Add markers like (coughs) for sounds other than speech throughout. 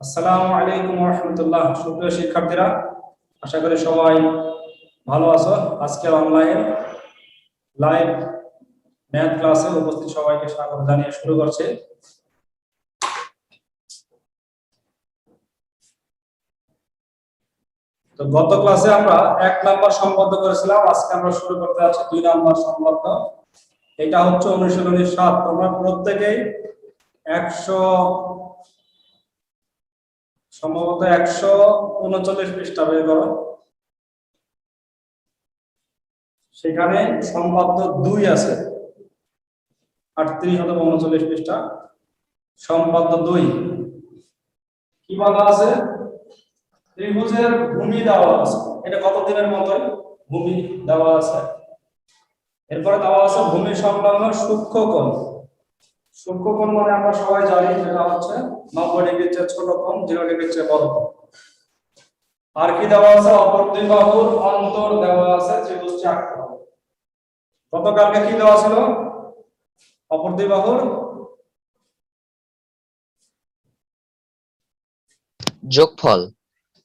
আসসালামু আলাইকুম রহমতুল্লাহ। সুপ্রিয় শিক্ষার্থীরা, আশা করি সবাই ভালো আছো। আজকে অনলাইন লাইভ ম্যাথ ক্লাসে উপস্থিত সবাইকে স্বাগত জানিয়ে শুরু করছে। তো গত ক্লাসে আমরা এক নাম্বার সম্বদ্ধ করেছিলাম। আজকে আমরা শুরু করতে যাচ্ছি দুই নাম্বার সম্বদ্ধ এটা হচ্ছে অনুশীলনী সাত। তোমরা প্রত্যেকেই একশো সম্ভবত একশো উনচল্লিশ পৃষ্ঠা বের করো সেখানে সম্পাদ্য দুই আছে। আটত্রিশ অথবা উনচল্লিশ পৃষ্ঠা। সম্পাদ্য দুই। কি বলা আছে? ত্রিভুজের ভূমি দেওয়া আছে। এটা কত দিনের মতোই? ভূমি দেওয়া আছে। এরপরে দেওয়া আছে ভূমি সংলগ্ন সূক্ষ্ম কোণ সূক্ষ্ম কোণ মানে আমরা সবাই জানি সেটা হচ্ছে নব্বই ডিগ্রির চেয়ে ছোট কোণ জিরো ডিগ্রির চেয়ে বড় কোণ। আর কি দেওয়া আছে? অপর দুই বাহুর অন্তর দেওয়া আছে ত্রিভুজটি আঁকতে হবে। গতকালকে কি দেওয়া ছিল? অপর দুই বাহুর যোগফল।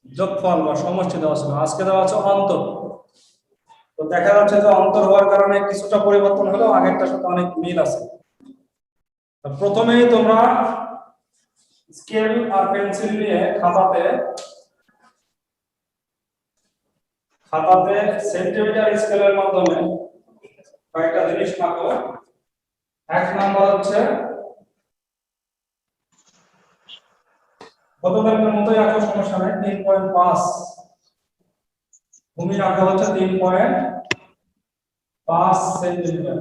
যোগফল বা সমষ্টি দেওয়া ছিল। আজকে দেওয়া আছে অন্তর। তো দেখা যাচ্ছে যে অন্তর হওয়ার কারণে কিছুটা পরিবর্তন হলেও আগেরটার সাথে অনেক মিল আছে। তো প্রথমেই তোমরা স্কেল আর পেন্সিল নিয়ে খাতাতে খাতাতে সেন্টিমিটার স্কেলের মাধ্যমে কয়েকটা জিনিস মাপো। এক নাম্বার হচ্ছে গতকালকের মতোই আঁকো, সমস্যা নেই, তিন পয়েন্ট পাঁচ। ভূমি রাখা হচ্ছে তিন পয়েন্ট পাঁচ সেন্টিমিটার।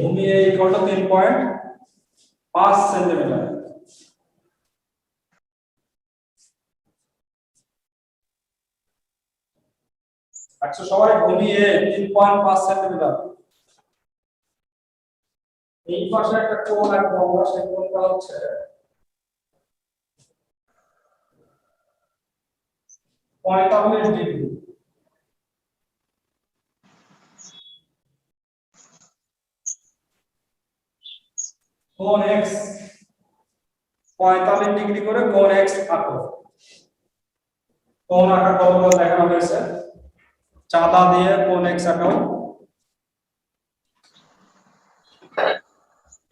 ভূমি এই কত তিন পয়েন্ট পাঁচ সেন্টিমিটার একশো সবাই ভূমি এ তিন পয়েন্ট পাঁচ সেন্টিমিটার এই পাশে একটা কোণ আঁকবো আমরা, সেই কোণটা হচ্ছে পঁয়তাল্লিশ ডিগ্রি। কোণ এক্স পঁয়তাল্লিশ ডিগ্রি করে কোণ এক্স আঁকো। কোণ আঁকা কতগুলো দেখানো হয়েছে চাঁদা দিয়ে কোণ এক্স আঁকো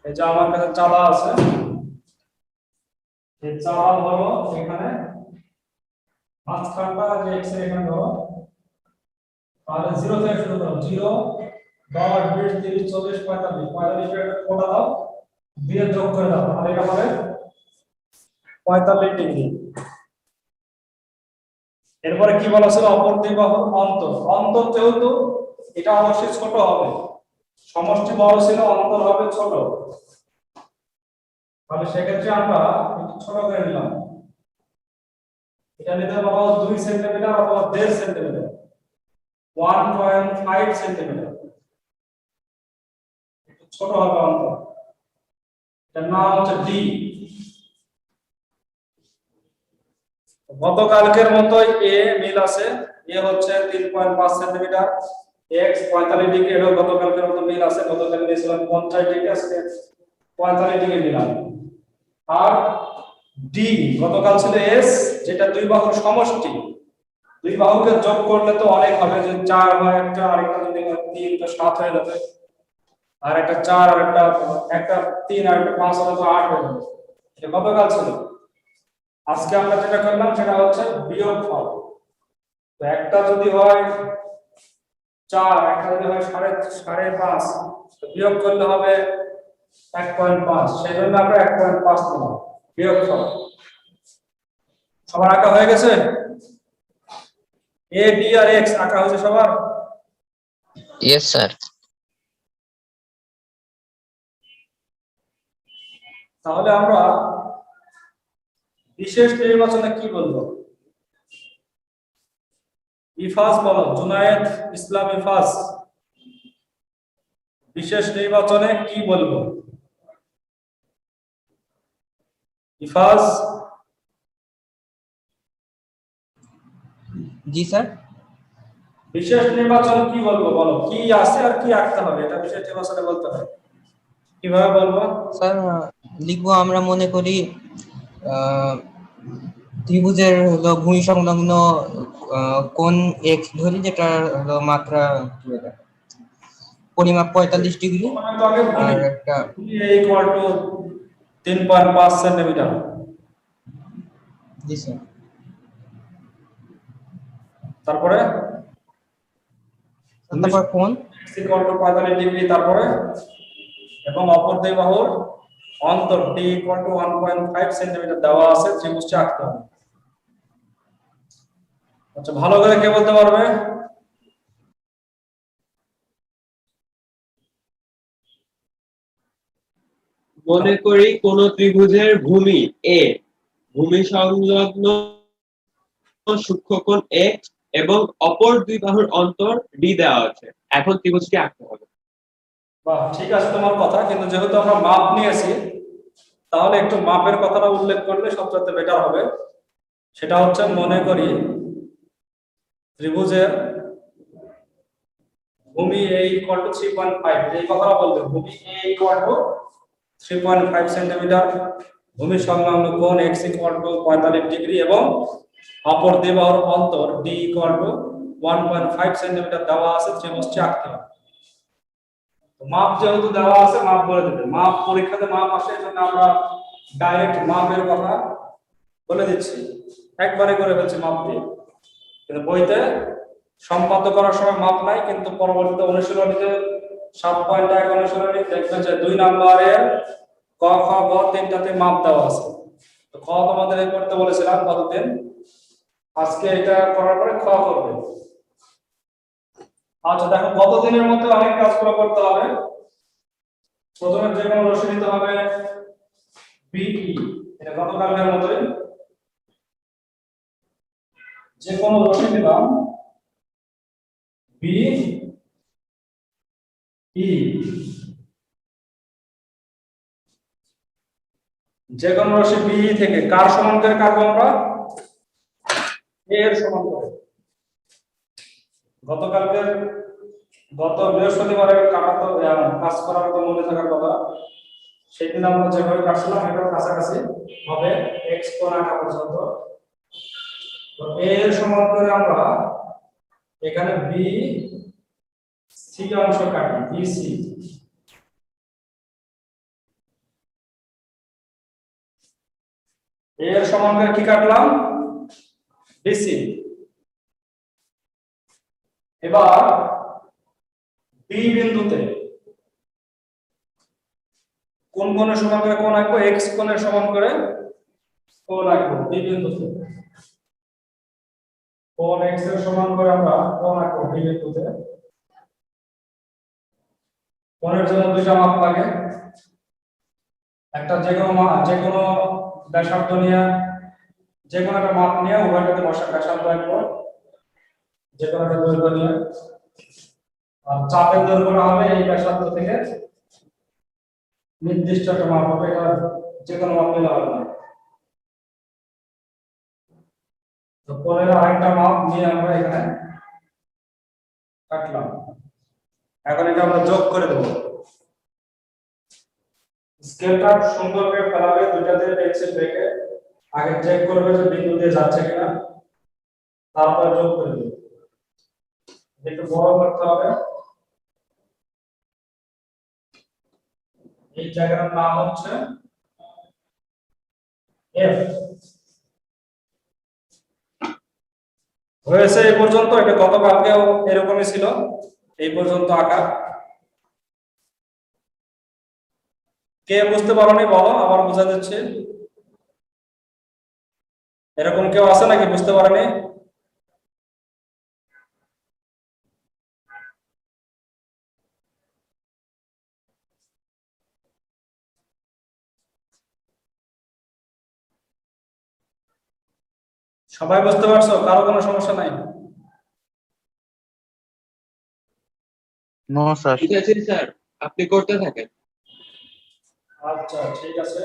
এই যে আমার কাছে চাঁদা আছে। এই চাঁদা ধরো এখানে। মাঝখানটা যে এক্সের এখানে ধরো। তাহলে জিরো থেকে শুরু করো। জিরো দশ, বিশ, তিরিশ, চল্লিশ, পঁয়তাল্লিশ। পঁয়তাল্লিশ একটা কোটা দাও। দিয়ে যোগ করে দাও, তাহলে এটা হবে পঁয়তাল্লিশ ডিগ্রি। এরপরে কি বলা ছিল? অপর অন্তর। যেহেতু, এটা অবশ্যই ছোট হবে। সমষ্টি বড় ছিল, অন্তর হবে ছোট। তাহলে সেক্ষেত্রে আমরা একটু ছোট করে নিলাম। এটা নিতে পারব দুই সেন্টিমিটার অথবা দেড় centimetre. One point five centimetre. ছোট হবে অন্তর। নাম হচ্ছে গতকালকের মতোই এ মিল আছে। এ হচ্ছে তিন পয়েন্ট পাঁচ সেন্টিমিটার। এক্স পঁয়তাল্লিশ ডিগ্রি এটাও গতকালকের মতো মিল আছে। গতকাল দিয়েছিলাম পঞ্চাশ ডিগ্রি, আজকে পঁয়তাল্লিশ ডিগ্রি নিলাম আর ডি গতকাল ছিল এস যেটা দুই বাহুর সমষ্টি। দুই বাহুকে যোগ করলে তো অনেক হবে। যে চার হয় একটা, আরেকটা যদি হয়, তিন, তো সাত হয়ে যাবে। আর একটা চার, আর একটা একটা তিন, আর একটা পাঁচ হলে তো আট হয়ে যাবে এটা গতকাল ছিল। আজকে আমরা যেটা করলাম, সেটা হচ্ছে বিয়োগ ফল। তো একটা যদি হয় চার, একটা যদি হয় সাড়ে সাড়ে পাঁচ বিয়োগ করলে হবে এক পয়েন্ট পাঁচ। সেই জন্য আমরা এক পয়েন্ট পাঁচ নিলাম, বিয়োগ ফল। সবার আঁকা হয়ে গেছে? এ বি আর এক্স আঁকা হয়েছে সবার? ইয়েস স্যার তাহলে আমরা বিশেষ নির্বাচনে কি বলব? ইফাজ বলো জুনায়েদ ইসলাম ইফাজ। বিশেষ নির্বাচনে কি বলব? ইফাজ? জি স্যার। বিশেষ নির্বাচন কি বলব বলো? কি আছে আর কি আঁকতে হবে? এটা বিশেষ নির্বাচনে বলতে হবে। কীভাবে বলব? স্যার লিখব আমরা মনে করি ত্রিভুজের হলো ভূমি সংলগ্ন কোণ এক্স ধরি যেটা হলো মাত্রা? পরিমাপ পঁয়তাল্লিশ ডিগ্রি। আগে আর একটা ইকুয়াল টু তিন পয়েন্ট পাঁচ সেন্টিমিটার জি স্যার। তারপরে? তারপর কোণ? ইকুয়াল টু পঁয়তাল্লিশ ডিগ্রি তারপরে? এবং অপর দুই বাহুর অন্তর D equal to one point দেওয়া আছে ত্রিভুজটি আঁকতে হবে আচ্ছা ভালো করে কে বলতে পারবে? মনে করি কোন ত্রিভুজের ভূমি এ ভূমি সংলগ্ন সূক্ষ্মকোণ এক্স এবং অপর দুই বাহুর অন্তর ডি দেওয়া আছে। এখন ত্রিভুজটি আঁকতে হবে। বাহ, ঠিক আছে তোমার কথা, কিন্তু যেহেতু আমরা মাপ নিয়েছি, তাহলে একটু মাপের কথাটা উল্লেখ করলে সবচেয়ে বেটার হবে। সেটা হচ্ছে মনে করি, ত্রিভুজের ভূমি A equal to three point five এই কথাটা বলবে ভূমি A equal to three point five centimetre ভূমি সংলগ্ন কোণ এক্স ইকুয়াল টু পঁয়তাল্লিশ ডিগ্রি এবং অপর দেবাহর অন্তর D equal to one point five centimetre দেওয়া আছে ত্রিভুজটি আঁকতে হবে মাপ যেহেতু দেওয়া আছে, মাপ বলে দেবে। মাপ পরীক্ষাতে মাপ আসে এই জন্য আমরা ডাইরেক্ট মাপের কথা বলে দিচ্ছি। একবারে করে ফেলছি মাপ দিয়ে কিন্তু বইতে সম্পাদ্য করার সময় মাপ নাই, কিন্তু পরবর্তীতে অনুশীলনীতে সাত পয়েন্ট এক অনুশীলনী দেখবেন যে দুই নাম্বারের ক খ গ তিনটাতে মাপ দেওয়া আছে। তো খ তোমাদের করতে বলেছিলাম কতদিন? আজকে এটা করার পরে খ করবে। আচ্ছা দেখো গত দিনের মধ্যে অনেক কাজগুলো করতে হবে? প্রথমে যে কোনো রশ্মি নিতে হবে বিই এটা গতকালকের মতোই। যে কোনো রশ্মি নিলাম। বি ই যে কোনো রশ্মি বিই থেকে কার সমান করে কাটবো আমরা? এর সমান গতকালকে গত আহ, কাজ করার তো মনে থাকার কথা সেদিন আমরা যেভাবে কাটছিলাম এটার কাছাকাছি হবে এক্স কোণ আঁকা পর্যন্ত। তো এর সমান করে আমরা এখানে বি সি অংশ কাটি বি সি এর সমান করে কি কাটলাম? বিসি এবার বি বিন্দুতে কোন কোণের সমান করে কোণ আঁকবো? এক্স কোণের সমান করে কোণ আঁকবো? বি বিন্দুতে। কোণ এক্সের সমান করে আমরা কোণ আঁকবো? বি বিন্দুতে। কোণের জন্য দুইটা মাপ লাগে। একটা যে কোনো যে কোনো ব্যাসার্ধ নিয়ে, যে কোনো একটা মাপ নিয়ে উভয়টাতে বসা ব্যাসার্ধ আঁকবো। যে কোনো একটা দৈর্ঘ্য আর চাপের দৈর্ঘ্যটা হবে এই ব্যাসার্ধ থেকে নির্দিষ্ট একটা মাপ হবে, এটা যে কোনো মাপ নিলে হবে না। তো পরের আরেকটা মাপ নিয়ে আমরা এখানে কাটলাম। এখন এটা আমরা যোগ করে দেবো। স্কেলটা সুন্দর করে ফেলাবে দুটাতে পেন্সিল রেখে আগে চেক করবে যে বিন্দু দিয়ে যাচ্ছে কিনা, তারপর যোগ করে দেবে। একটু বড় করতে হবে। এই জায়গার নাম হচ্ছে এফ হয়েছে এই পর্যন্ত, এটা গতকালকেও এরকমই ছিল, এই পর্যন্ত আঁকা কে বুঝতে পারোনি বলো, আবার বোঝা যাচ্ছে এরকম কেউ আছে নাকি বুঝতে পারেনি? সবাই বুঝতে পারছ? কারও কোনো সমস্যা নাই? নো স্যার ঠিক আছে স্যার। আপনি করতে থাকেন। আচ্ছা ঠিক আছে।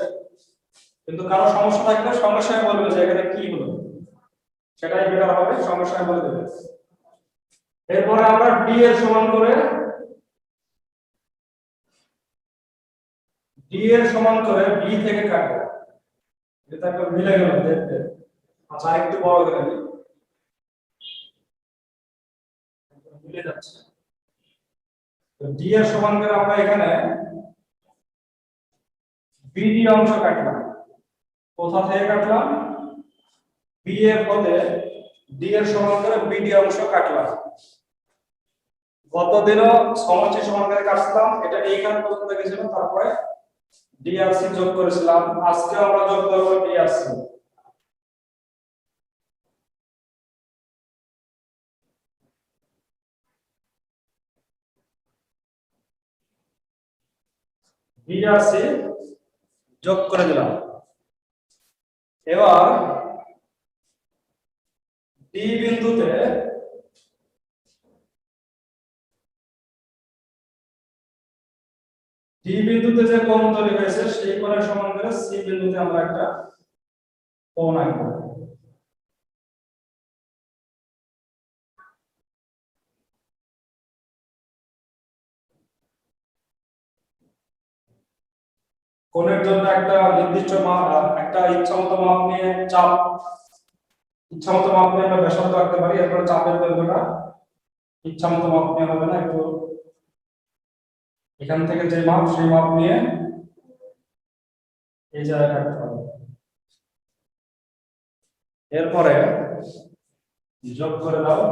কিন্তু কারও সমস্যা থাকলে সঙ্গে বলবে যে এখানে কি হলো। সেটাই বেটার হবে সঙ্গে বলে দেবে এরপরে আমরা ডি এর সমান করে ডি এর সমান করে বি থেকে কাটবো। এটা মিলে গেল দেখতে। আচ্ছা আরেকটু বড় করে নিই মিলে যাচ্ছে। ডি এর সমান করে আমরা এখানে বিডি অংশ কাটলাম। কোথা থেকে কাটলাম? বি এর পদে ডি এর সমান করে অংশ কাটলাম। গতদিনও সমষ্টি সমান করে কাটছিলাম এটা এইখানে পর্যন্ত গেছিল, তারপরে ডিআরসি যোগ করেছিলাম। আজকে আমরা যোগ করব ডিআরসি ডিআরসি যোগ করে দিলাম। এবার ডি বিন্দুতে ডি বিন্দুতে যে কোণ তৈরি হয়েছে, সেই কোণের সমান করে সি বিন্দুতে আমরা একটা কোণ আঁকবো। কোণের জন্য একটা নির্দিষ্ট মাপ, একটা ইচ্ছামতো মাপ নিয়ে চাপ, ইচ্ছামতো মাপ নিয়ে আমরা ব্যাসার্ধ আঁকতে পারি, এরপর চাপের দৈর্ঘ্যটা ইচ্ছামতো মাপ নিয়ে হবে না, একটু এখান থেকে যে মাপ, সেই মাপ নিয়ে এই জায়গায় রাখতে হবে। এরপরে যোগ করে দাও।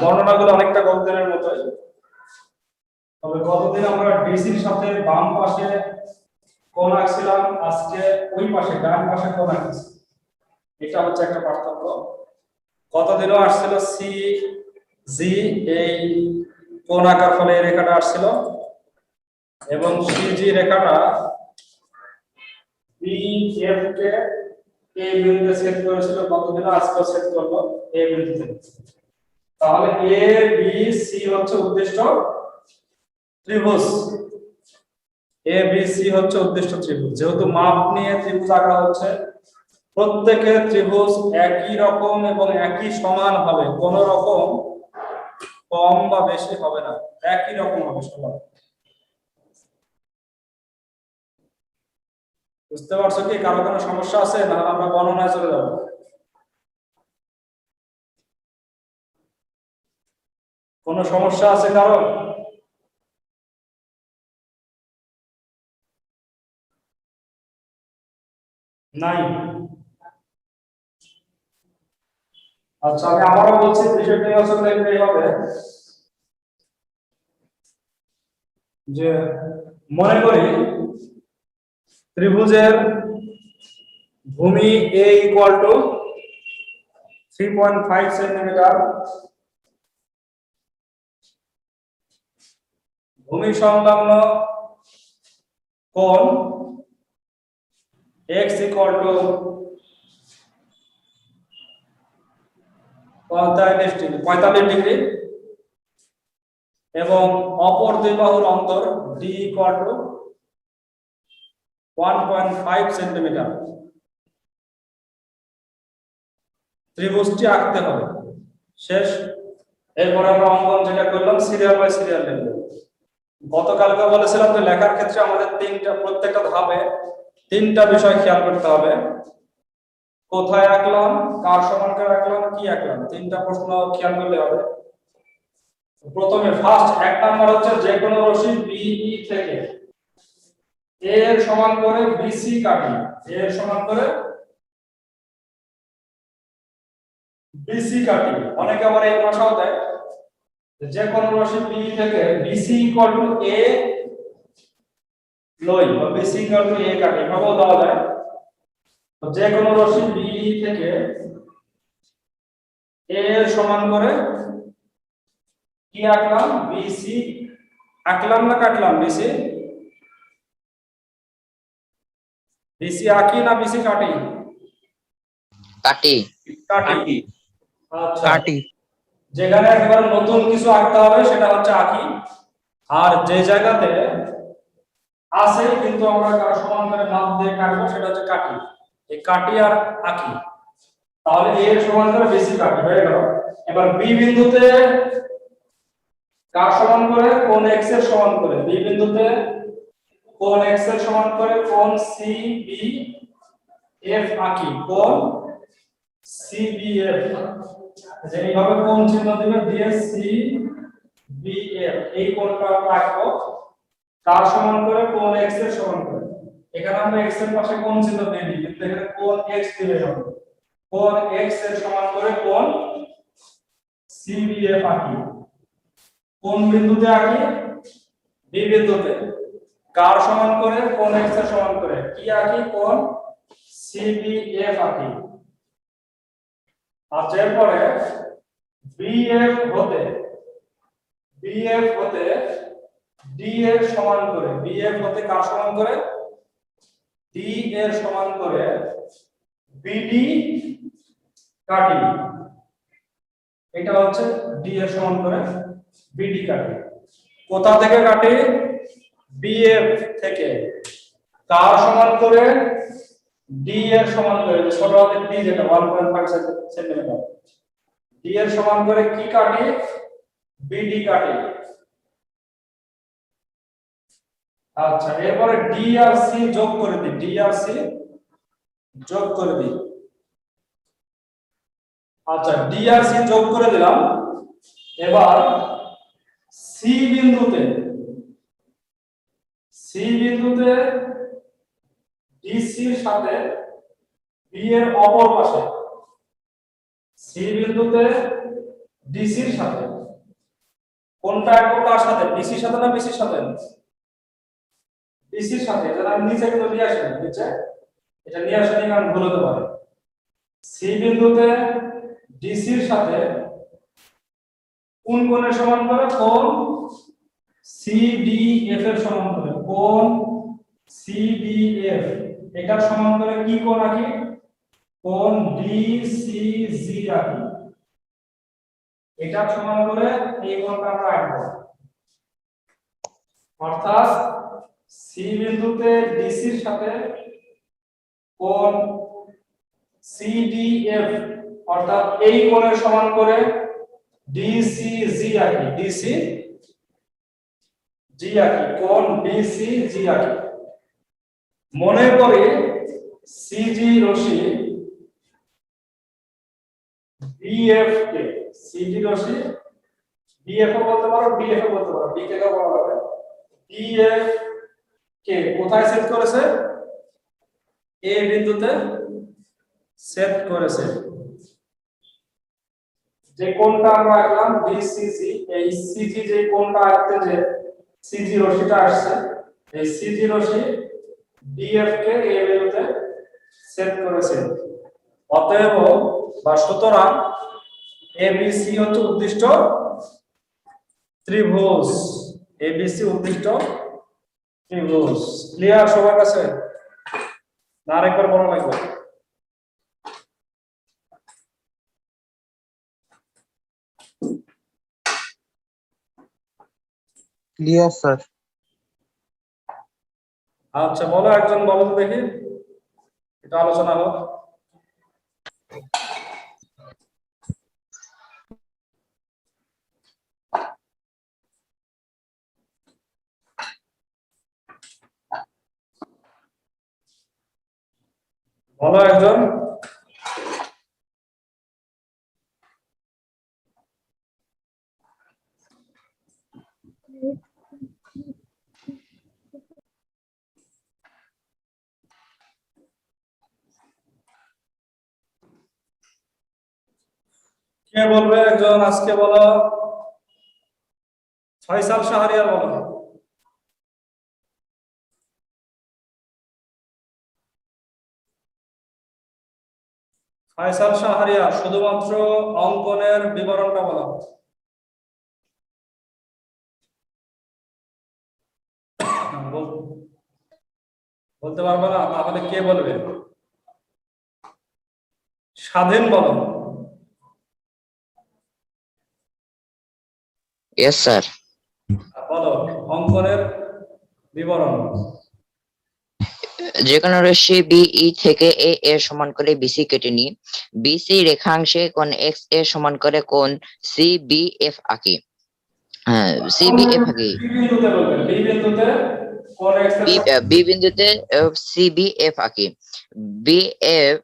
বর্ণনাগুলো অনেকটা গল্পের মতোই। তবে গতদিন আমরা ডিসির সাথে বাম পাশে কোণ আঁকছিলাম, আজকে ওই পাশে, ডান পাশে কোণ আঁকছি? এটা হচ্ছে একটা পার্থক্য। কতদিনও আসছিল সি জি এই কোণ আঁকার ফলে এই রেখাটা আসছিল। এবং সি জি রেখাটা বি এফ কে এই বিন্দুতে সেট করেছিল। কতদিন আজকেও সেট করল এই বিন্দুতে। তাহলে এ বি সি হচ্ছে উদ্দিষ্ট ত্রিভুজ। এ বি সি হচ্ছে উদ্দিষ্ট ত্রিভুজ। যেহেতু মাপ নিয়ে ত্রিভুজ আঁকা হচ্ছে প্রত্যেকের ত্রিভুজ একই রকম এবং একই সমান হবে। কোন রকম কম বা বেশি হবে না। একই রকম হবে সবার। বুঝতে পারছ কি? কারও কোনো সমস্যা আছে? না আমরা বর্ণনায় চলে যাব। কোনো সমস্যা আছে কারও নাই। আচ্ছা আমি আবারও বলছি বিষয়টি আসলে এইভাবে যে মনে করি, ত্রিভুজের ভূমি A equal to three point five centimetre ভূমি সংলগ্ন কোণ x equal to পঁয়তাল্লিশ ডিগ্রি পঁয়তাল্লিশ ডিগ্রি এবং অপর দুই বাহুর অন্তর D equal to one point five centimetre ত্রিভুজটি আঁকতে হবে। শেষ, এরপর আমরা অঙ্কন যেটা করলাম সিরিয়াল বাই সিরিয়াল লিখব। গতকালকে বলেছিলাম যে লেখার ক্ষেত্রে আমাদের তিনটা, প্রত্যেকটা ধাপে তিনটা বিষয় খেয়াল করতে হবে। কোথায় আঁকলাম, কার সমান করে আঁকলাম, কি আঁকলাম, তিনটা প্রশ্ন খেয়াল করলে হবে। প্রথমে ফার্স্ট এক নাম্বার হচ্ছে যে কোনো রশি বিই থেকে এ এর সমান করে বিসি কাটি। এর সমান করে বিসি কাটি। অনেকে আবার এই ভাষাও দেয়। যে কোনো রশি বি থেকে বিসি ইকুয়াল টু এ লই বা বিসি ইকুয়াল টু এ কাটি এভাবেও দেওয়া যায়। তো যে কোনো রশি বি থেকে এ এর সমান করে কি আঁকলাম? বিসি আঁকলাম না কাটলাম? বিসি বিসি আঁকি না বিসি কাটি। কাটি। কাটি। আচ্ছা। কাটি। যেখানে একেবারে নতুন কিছু আঁকতে হবে, সেটা হচ্ছে আঁকি। আর যে জায়গাতে আছে, কিন্তু আমরা কারও সমান করে মাপ দিয়ে কাটবো, সেটা হচ্ছে কাটি এই কাটি আর আঁকি। তাহলে এ এর সমান করে বেশি কাটি হয়ে গেল। এবার বি বিন্দুতে কার সমান করে? কোন এক্সের সমান করে? বি বিন্দুতে কোন এক্সের সমান করে? কোন সি বি এফ আঁকি। কোন? সি বি এফ যে এইভাবে কোন চিহ্ন দিবে? এই সমান করে? এক্স সমান এখানে আমরা এক্সের পাশে চিহ্ন কিন্তু এখানে এক্স হবে? এক্স সমান করে সিবিএফ কোন বিন্দুতে আঁকি? বি বিন্দুতে। কার সমান করে? কোন এক্সের সমান করে? কি আঁকি? কোন সিবিএফ আঁকি। আচ্ছা এরপরে বিএফ হতে বিএফ হতে ডি এর সমান করে বিএফ হতে কার সমান করে? ডি এর সমান করে বিডি কাটি। এটা হচ্ছে ডি এর সমান করে বিডি কাটি। কোথা থেকে কাটি? বিএফ থেকে। কার সমান করে? ডি এর সমান করে ছোট হাতের ডি যেটা 1.5 সেন্টিমিটার ডি এর সমান করে কি কাটি? বিডি কাটি। আচ্ছা এরপরে ডি আর সি যোগ করে দিই। ডি আর সি যোগ করে দিই। আচ্ছা ডি আর সি যোগ করে দিলাম। এবার সি বিন্দুতে সি বিন্দুতে ডিসি সাথে বি এর অপর পাশে, সি বিন্দুতে ডিসি এর সাথে, কোনটা একটু কার সাথে, ডিসির সাথে না বিসির সাথে? ডিসির সাথে, এটা আমি নিচে কিন্তু নিয়ে আসি নিচে। এটা নিয়ে আসেনি কারণ ভুল হতে পারে। সি বিন্দুতে ডিসির সাথে কোন কোণের সমান করে কোণ সিডিএফ এর সমান করে কোণ সিডিএফ এটার সমান করে কি কোণ আঁকি কোণ ডিসিজি আঁকি এটার সমান করে এই কোণটা আমরা আঁকবো। অর্থাৎ সি বিন্দুতে ডিসি ডিসির সাথে কোণ সিডিএফ অর্থাৎ এই কোণের সমান করে ডিসিজি আঁকি ডিসি জি আঁকি কোণ ডিসিজি আঁকি মনে করি সিজি রশি বিএফ কে সিজি রশ্মি বিএফ বলতে পারো ডিএফ ও বলতে পারো ডিকে কে বলা হবে ডিএফ কে কোথায় সেট করেছে? এ বিন্দুতে সেট করেছে। যে কোনটা আমরা আঁকলাম ডিসিজি এই সিজি যে কোনটা আঁকতে যে সিজি রশ্মিটা আসছে, এই সিজি রশ্মি ডিএফ কে এ বিন্দুতে সেট করেছে। অতএব বা সুতরাং এবিসি হচ্ছে উদ্দিষ্ট ত্রিভুজ। এবিসি উদ্দিষ্ট ত্রিভুজ। ক্লিয়ার সবার কাছে? না আরেকবার বলা লাগবে ক্লিয়ার স্যার আচ্ছা বলো একজন বলো তো দেখি। এটা আলোচনা হোক। বলো একজন। কে বলবে একজন আজকে বলো? ফয়সাল শাহরিয়ার বলো। ফয়সাল শাহরিয়ার, শুধুমাত্র অঙ্কনের বিবরণটা বলা। (coughs) বল- বলতে পারবে না? তাহলে কে বলবে? স্বাধীন বলো। ইয়েস স্যার বলো অঙ্কনের বিবরণ। যে রশ্মি বিই থেকে এ এ সমান করে বিসি কেটে নিই। বিসি রেখাংশে কোন এক্স এ সমান করে কোন সি বি এফ আঁকি। হ্যাঁ সি বি এফ আঁকি। বিন্দুতে বি বিন্দুতে কোন বি বি বিন্দুতে সি বি এফ আঁকি। বি এফ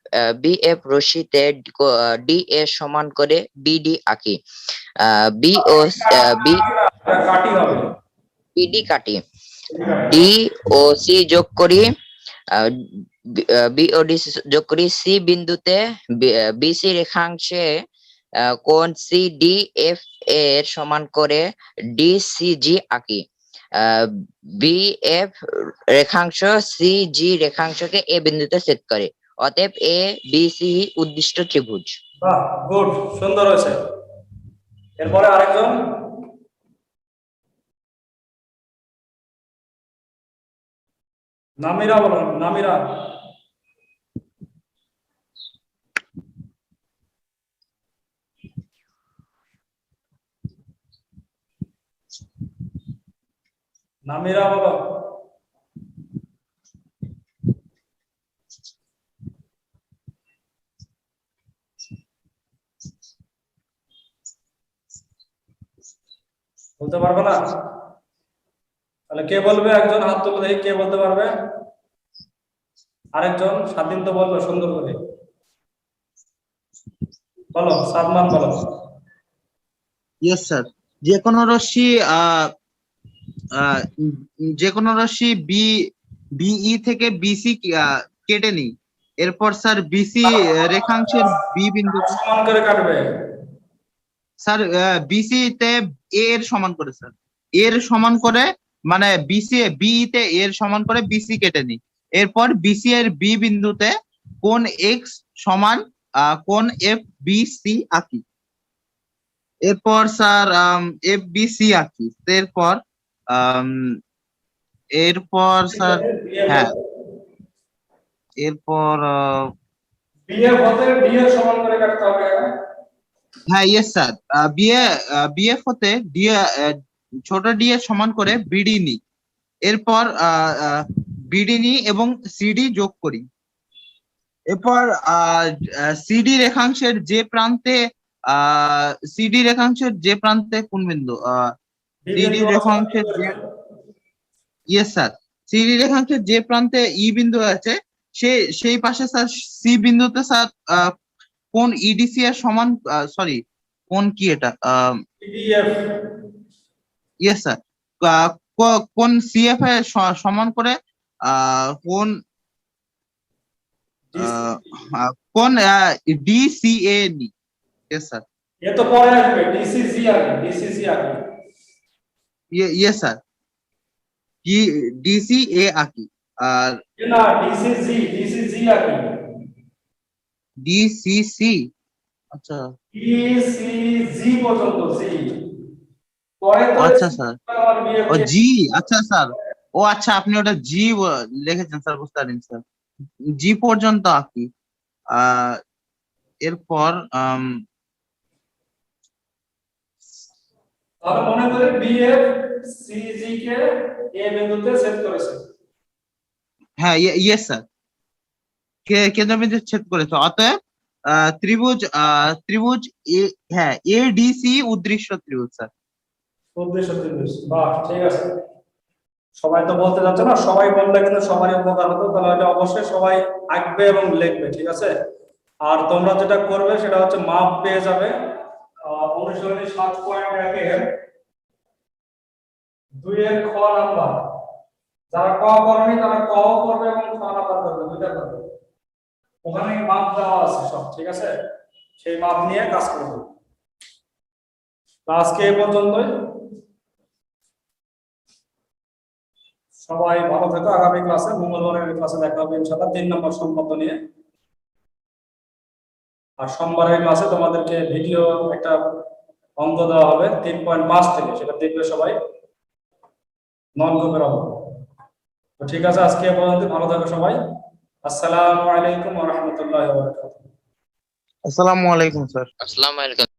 বি এফ রশ্মিতে ডি এর সমান করে বিডি আঁকি। বি ও বি কাটি হবে। বিডি কাটি। ডি ও সি যোগ করি বি ও ডি যোগ করি সি বিন্দুতে বিসি রেখাংশে আহ, কোণ সি ডি এফ এর সমান করে ডি সি জি আঁকি। বি এফ রেখাংশ সি জি রেখাংশকে এ বিন্দুতে ছেদ করে। অতএব এ বি সি উদ্দিষ্ট ত্রিভুজ। বাহ, গুড, সুন্দর হয়েছে। এরপরে আরেকজন। নামিরা বলুন, নামিরা। নামিরা বলো বলতে পারবে না? তাহলে কে বলবে? একজন হাত তুলে দেখি কে বলতে পারবে? আরেকজন? স্বাধীন তো বলবে সুন্দর করে। বলো সাদমান বলো। ইয়েস স্যার যে কোনো রশ্মি আহ, যে কোনো রশ্মি বি বিই থেকে বিসি কেটে নিই। এরপর স্যার বিসি রেখাংশের বি বিন্দু। সমান করে কাটবে। স্যার বিসি তে এ এর সমান করে স্যার। এর সমান করে মানে বিসি বিই তে এ এর সমান করে বিসি কেটে নিই। এরপর বিসি এর বি বিন্দুতে কোন এক্স সমান কোন এফ বি সি আঁকি। এরপর স্যার এফ বি সি আঁকি। এরপর এরপর স্যার হ্যাঁ। এরপর আহ, হতে বিয়ে সমান করে কাটতে হবে। হ্যাঁ ইয়েস স্যার বিএ বিএফ হতে ডিএ ছোট ডি এর সমান করে বিডি নি। এরপর বিডি নি এবং সিডি যোগ করি। এরপর সিডি রেখাংশের যে প্রান্তে সিডি রেখাংশের যে প্রান্তে কোন বিন্দু? সিডি রেখাংশের যে ইয়েস স্যার সিডি রেখাংশের যে প্রান্তে ই বিন্দু আছে সে সেই পাশে স্যার সি বিন্দুতে স্যার কোন ইডিসি এর সমান সরি কোন কি এটা? ইয়েস স্যার কোন সিএফ এর সমান করে আহ, কোন কোন ডিসিএ নি ইয়েস স্যার এ তো পরে আসবে ডিসিসি আগে ডিসিসি আগে ইয়েস স্যার কি ডিসিএ আকি আর না ডিসিসি ডিসিসি আগে ডিসিসি আচ্ছা ডিসিজি পর্যন্ত পরে আচ্ছা স্যার ও জি আচ্ছা স্যার ও আচ্ছা আপনি ওটা জি লিখেছেন স্যার বুঝতে পারিনি স্যার জি পর্যন্ত আঁকি এরপর আম, তাহলে মনে করে বিএফ সিজি কে এ বিন্দুতে সেট করেছে। হ্যাঁ ইয়েস স্যার। কে কেন্দ্রবিন্দু ছেদ করেছে? অতএব ত্রিভুজ ত্রিভুজ এ হ্যাঁ এডিসি উদ্দৃশ্য ত্রিভুজ স্যার। উদ্দেশ্য ত্রিভুজ বাহ ঠিক আছে। সবাই তো বলতে যাচ্ছে না সবাই বললে কিন্তু সবারই উপকার হতো তাহলে এটা অবশ্যই সবাই আঁকবে এবং লিখবে ঠিক আছে? আর তোমরা যেটা করবে সেটা হচ্ছে মাপ পেয়ে যাবে অনুশীলনী সাত পয়েন্ট একের দুই এর খ নাম্বার। যারা ক করবে তারা ক করবে এবং খ নাম্বার করবে দুইটা করবে ওখানে মাপ দেওয়া আছে সব, ঠিক আছে? সেই মাপ নিয়ে কাজ করবে। আজকে এই পর্যন্তই। সবাই ভালো থেকো, আগামী ক্লাসে মঙ্গলবারের ক্লাসে দেখা হবে ইনশাআল্লাহ, তিন নম্বর সম্পদ নিয়ে। আর সোমবারের ক্লাসে তোমাদেরকে ভিডিও একটা অঙ্ক দেওয়া হবে তিন পয়েন্ট পাঁচ থেকে সেটা দেখবে সবাই। নন গ্রুপের অঙ্ক তো ঠিক আছে আজকে পর্যন্ত ভালো থাকো সবাই। আসসালামু আলাইকুম ওয়া রাহমাতুল্লাহি ওয়া বারাকাতুহু। আসসালামু আলাইকুম স্যার। আসসালামু আলাইকুম।